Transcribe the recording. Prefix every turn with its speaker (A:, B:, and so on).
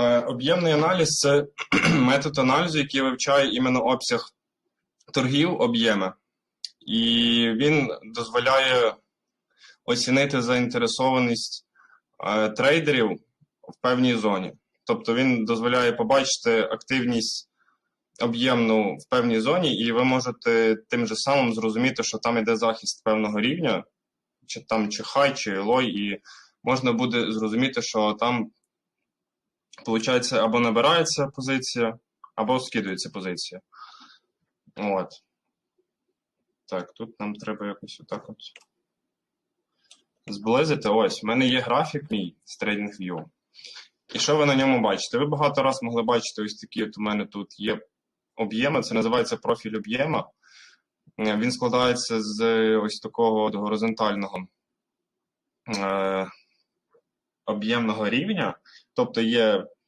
A: Е, Об'ємний аналіз це метод аналізу, який вивчає іменно обсяг торгів, об'єми. І він дозволяє оцінити заінтересованість е, трейдерів в певній зоні. Тобто він дозволяє побачити активність об'ємну в певній зоні, і ви можете тим же самим зрозуміти, що там йде захист певного рівня, чи там чи хай, чи лой, і можна буде зрозуміти, що там виходить, або набирається позиція, або скидується позиція. От. Так, тут нам треба якось отак от зблизити. Ось, в мене є графік мій з TradingView. І що ви на ньому бачите? Ви багато раз могли бачити ось такі, от у мене тут є об'єми, це називається профіль об'єма. Він складається з ось такого от горизонтального е, об'ємного рівня. Тобто є